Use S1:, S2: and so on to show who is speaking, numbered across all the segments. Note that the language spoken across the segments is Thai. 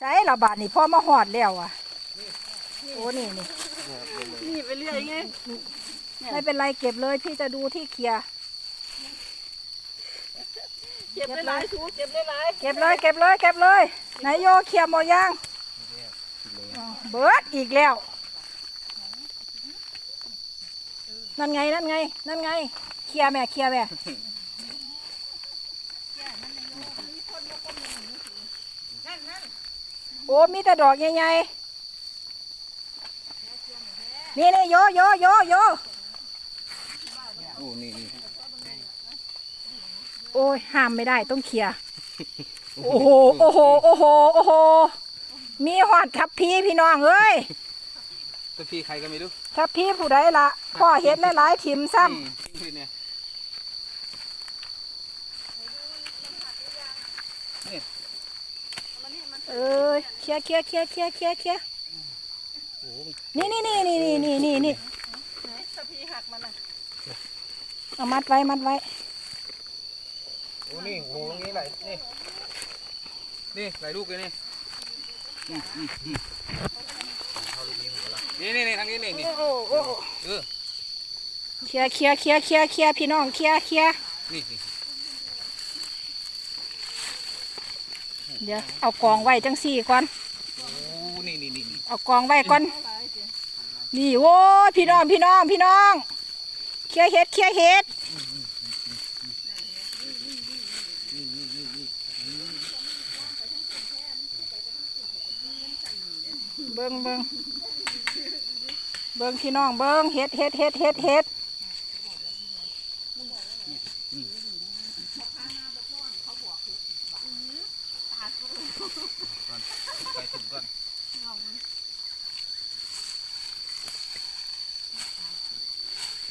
S1: ใช่ละบาทนี่พ่อมาหอดแล้วอะโอ้นี่นี่
S2: นี่ไปเรื่อยไง
S1: ไม่เป็นไรเก็บเลยพี่จะดูที่เคลียร์
S2: เก็บได้หลายชูเก็บได้หลาย
S1: เก็บเลยเก็บเลยเก็บเลยไหนโยเคลียร์หมดยังอ๋อเบิร์ดอีกแล้ว นั่นไงนั่นไง นั่นไง เคลียร์แม่เคลียร์แม่ โอ้มีแต่ดอกใหญ่ๆนี่นี่โยโยโยโย
S3: โอ้นี่นี่
S1: โอ้ยห้ามไม่ได้ต้องเคลียร์โอ้โหโอ้โหโอ้โหโอ้โหมีหอดทับพีพี่น้องเอ้ย
S3: ตัวพี่ใครก็ไม่รู้
S1: ทับพีผู้ใดละพ่อเห็นหลายๆถิ่มซ้
S3: อืมทิ้งไปเนี่ยำ
S1: เอ้ยเคลียร์เคลียร์เคลียร์เคลียร์เคลียร์เคลียร์
S3: โอ้โห
S1: นี่นี่นี่นี่นี่นี่นี่นี่
S2: สะพีหักมันอะ
S1: เอามัดไว้มัดไว้
S3: โอ้นี่โอ้โหตรงนี้ไหลนี่นี่ไหลลูกเลยนี่อืมอืมอืมนี่นี่นี่ทางนี้นี่นี่
S1: โอ้โอ้โอ้
S3: เออ
S1: เคลียร์เคลียร์เคลียร์เคลียร์เคลียร์พี่น้องเคลียร์เคลียร์
S3: นี่นี่
S1: เดี๋ยวเอากองไว้จังสี่ก่อน
S3: โอ้นี่นี่นี่นี่
S1: เอากองไว้ก่อน นี่โว้ยพี่น้องพี่น้องพี่น้องเคลียร์เห็ดเคลียร์เห็ดเบิ้งเบิ้งเบิ้งพี่น้องเบิ้งเห็ดเห็ดเห็ดเห็ดเห็ด
S3: ไปถึงก่อน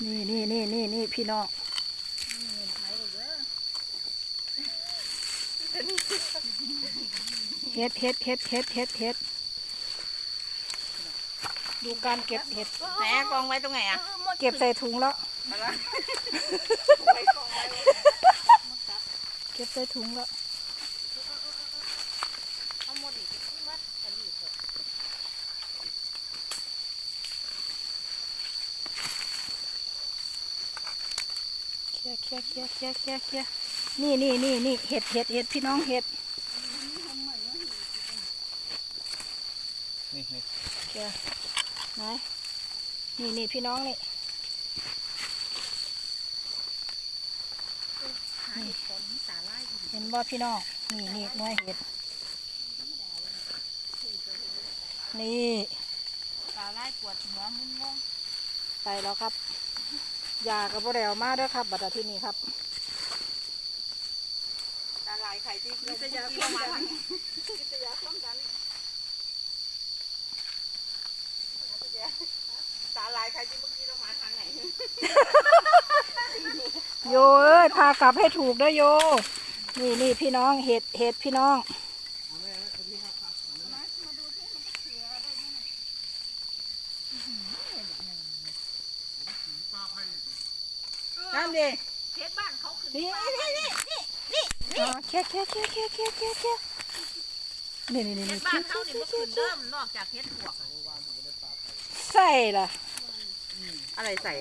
S1: นี่นี่นี่นี่นี่พี่น้องเห็ดเห็ดเห็ดเห็ดเห็ดเห็ดดูการเก็บเห็ด
S2: ไหนกองไว้ตรงไหนอะ
S1: เก็บใส่ถุงแล้ว เก็บใส่ถุงแล้ว เคลียร์เคลียร์เคลียร์เคลียร์เคลียร์เคลียร์นี่นี่นี่นี่เห็ดเห็ดเห็ดพี่น้องเห็ด
S3: นี่นี่
S1: เคลียร์ไหนนี่นี่พี่น้องนี่เห็นบ่พี่น้อง นี่นี่หน่วยเห็ด นี่
S2: ตาไล่ปวดหัวมึนงง
S1: ไปแล้วครับ ยากับโบแดวมาเด้อครับ บัดที่นี่ครับ
S2: ตาลายไข่ที่วิทยาความดันวิทยาความดันตาลายใครที่เมื่อกี้เรามาทางไหน
S1: โยเอ้ยพากลับให้ถูกเด้อโย นี่นี่พี่น้องเห็ดเห็ดพี่น้อง
S2: น้ำดิ
S1: เช็ดบ้านเขาขึ้นนี่นี่นี่นี่นี่นี่เช็ดเช็ดเช็ดเช็ดเช็ดเช็ดเช็ดนี่นี่นี่เช็ด
S2: บ้านเขาเนี่ยมันขึ้นเริ่มนอกจากเช็ดหัว
S1: ใส่ล่ะ
S2: อะไรใส่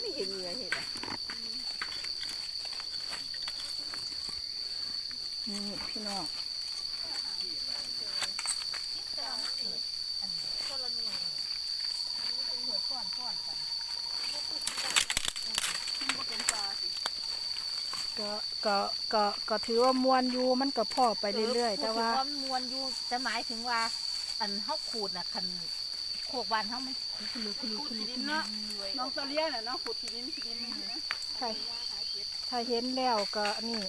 S2: ไม่เห็นเงื่อเห็นอะ
S1: นี่พี่น้อง ก็ก็ก็ก็ถือว่ามวนอยู่มันก็พอไปเรื่อยๆ แต่ว่า
S4: พูดถึงมวนอยู่จะหมายถึงว่า อันเฮาขูดน่ะคันโคกบ้านเฮามันคุลุคุลุคุลุคุลุ
S2: น้องโซเลียน่ะน้องขุดทีดินทีดิน
S1: ถ้าถ้าเห็นแล้วก็นี่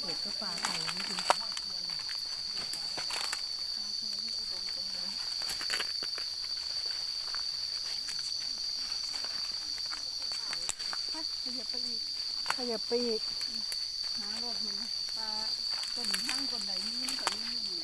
S4: เปิดก็ปลาไข่นี่ดูข ยับไปอีก
S1: ขยับไปอีก
S4: หารถมันปลาต้นทั้ง
S2: คนใดนี่คนนี้